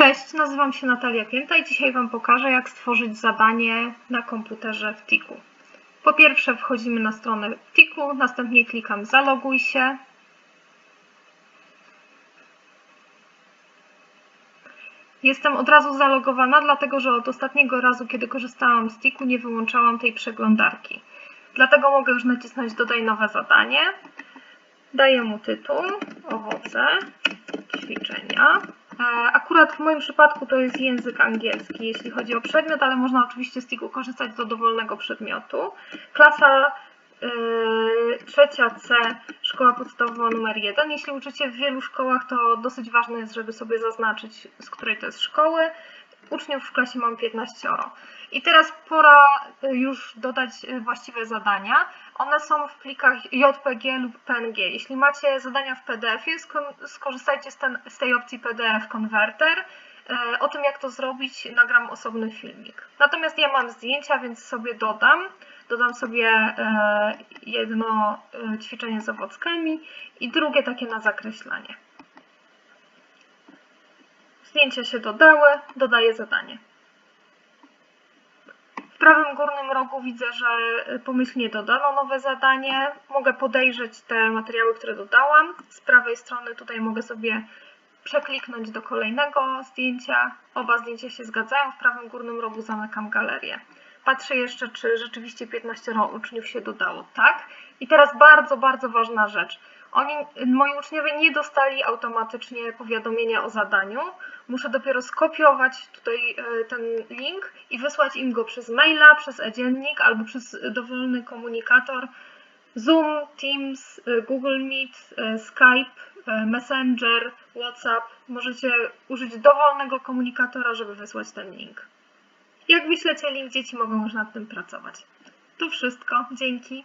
Cześć, nazywam się Natalia Pięta i dzisiaj Wam pokażę, jak stworzyć zadanie na komputerze w Tiku. Po pierwsze wchodzimy na stronę Tiku, następnie klikam zaloguj się. Jestem od razu zalogowana, dlatego że od ostatniego razu, kiedy korzystałam z Tiku, nie wyłączałam tej przeglądarki. Dlatego mogę już nacisnąć dodaj nowe zadanie. Daję mu tytuł, owoce, ćwiczenia. Akurat w moim przypadku to jest język angielski, jeśli chodzi o przedmiot, ale można oczywiście z TIG-u korzystać do dowolnego przedmiotu. Klasa yy, trzecia C, szkoła podstawowa numer 1. Jeśli uczycie w wielu szkołach, to dosyć ważne jest, żeby sobie zaznaczyć, z której to jest szkoły. Uczniów w klasie mam 15. I teraz pora y, już dodać y, właściwe zadania. One są w plikach JPG lub PNG. Jeśli macie zadania w PDF-ie, sko- skorzystajcie z, ten, z tej opcji PDF Converter. E, O tym, jak to zrobić, nagram osobny filmik. Natomiast ja mam zdjęcia, więc sobie dodam. Dodam sobie jedno ćwiczenie z owockami i drugie takie na zakreślanie. Zdjęcia się dodały, dodaję zadanie. W prawym górnym rogu widzę, że pomyślnie dodano nowe zadanie. Mogę podejrzeć te materiały, które dodałam. Z prawej strony tutaj mogę sobie przekliknąć do kolejnego zdjęcia. Oba zdjęcia się zgadzają. W prawym górnym rogu zamykam galerię. Patrzę jeszcze, czy rzeczywiście 15 uczniów się dodało. Tak. I teraz bardzo, bardzo ważna rzecz. Oni, moi uczniowie nie dostali automatycznie powiadomienia o zadaniu. Muszę dopiero skopiować tutaj e, ten link i wysłać im go przez maila, przez e-dziennik albo przez dowolny komunikator Zoom, Teams, e, Google Meet, e, Skype, Messenger, WhatsApp. Możecie użyć dowolnego komunikatora, żeby wysłać ten link. Jak wyślecie link, dzieci mogą już nad tym pracować. To wszystko. Dzięki.